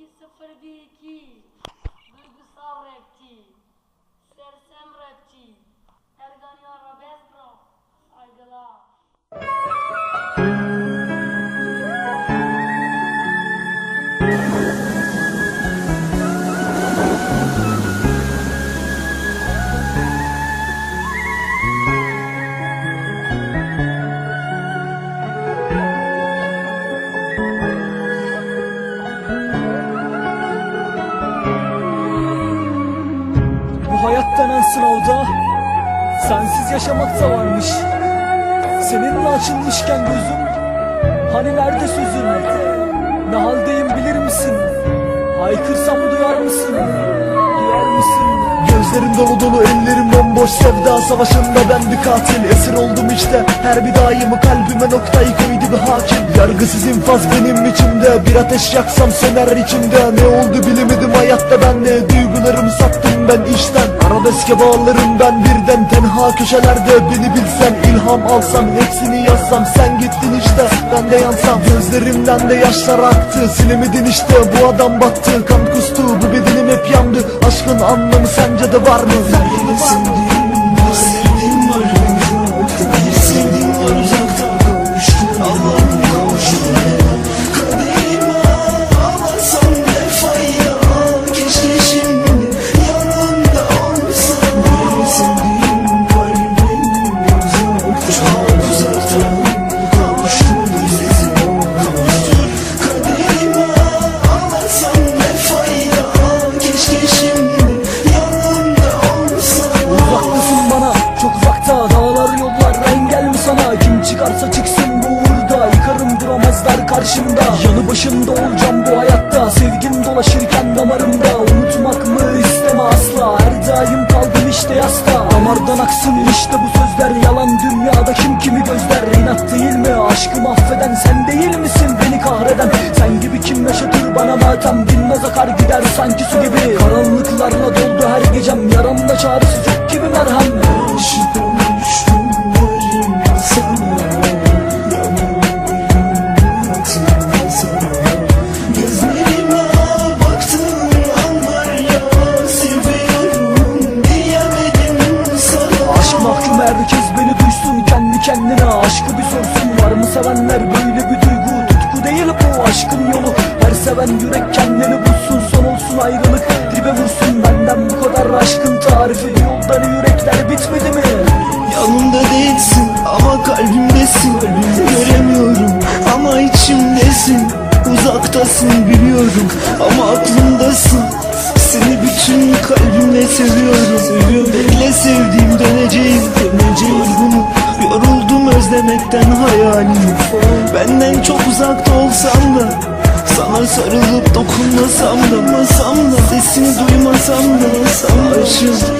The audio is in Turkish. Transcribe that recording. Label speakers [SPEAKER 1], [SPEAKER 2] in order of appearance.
[SPEAKER 1] aqui safardinho aqui. Bagunçar o repti. Ser sem
[SPEAKER 2] repti. Hayat denen sınavda sensiz yaşamak da varmış. Seninle açılmışken gözüm hani nerede sözün? Ne haldeyim bilir misin? Haykırsam duyar mısın? Duyar mısın?
[SPEAKER 3] Gözlerim dolu dolu ellerim bomboş sevda savaşında ben bir katil Esir oldum işte her bir daimi kalbime noktayı koydu bir hakim Yargısız infaz benim içimde bir ateş yaksam söner içimde Ne oldu bilemedim hayatta ben ne duygularımı sattım ben işten Arabeske bağlarım ben birden tenha köşelerde. Beni bilsen ilham alsam hepsini yazsam. Sen gittin işte ben de yansam. Gözlerimden de yaşlar aktı silemedin işte. Bu adam battı kan kustu. Bu bedenim hep yandı. Aşkın anlamı sence de var mı? Sevdiğim var,
[SPEAKER 2] karşımda. Yanı başında olacağım bu hayatta. Sevgin dolaşırken damarımda. Unutmak mı isteme asla. Her daim kaldım işte yasta. Damardan aksın işte bu sözler. Yalan dünyada kim kimi gözler. İnat değil mi? Aşkı mahveden Sen değil misin? Beni kahreden Sen gibi kim yaşatır bana matem? Dinmez akar gider sanki su gibi. Karanlıklarla doldu her gecem. Yaramda çaresi kendine. Aşkı bir sorsun var mı sevenler? Böyle bir duygu Tutku değil bu. Aşkın yolu Her seven yürek kendini bulsun. Son olsun ayrılık dibe vursun. Benden bu kadar aşkın tarifi Yoldan yürekler bitmedi mi?
[SPEAKER 3] Yanımda değilsin ama kalbimdesin. Göremiyorum ama içimdesin. Uzaktasın biliyorum ama aklımdasın. Seni bütün kalbimle seviyorum. Seviyorum Bekle sevdiğim döneceğim. Döneceğim. Yorgunum yoruldum özlemekten hayalini Benden çok uzakta olsam da sana sarılıp dokunmasam da masam da Sesini duymasam da Aşığım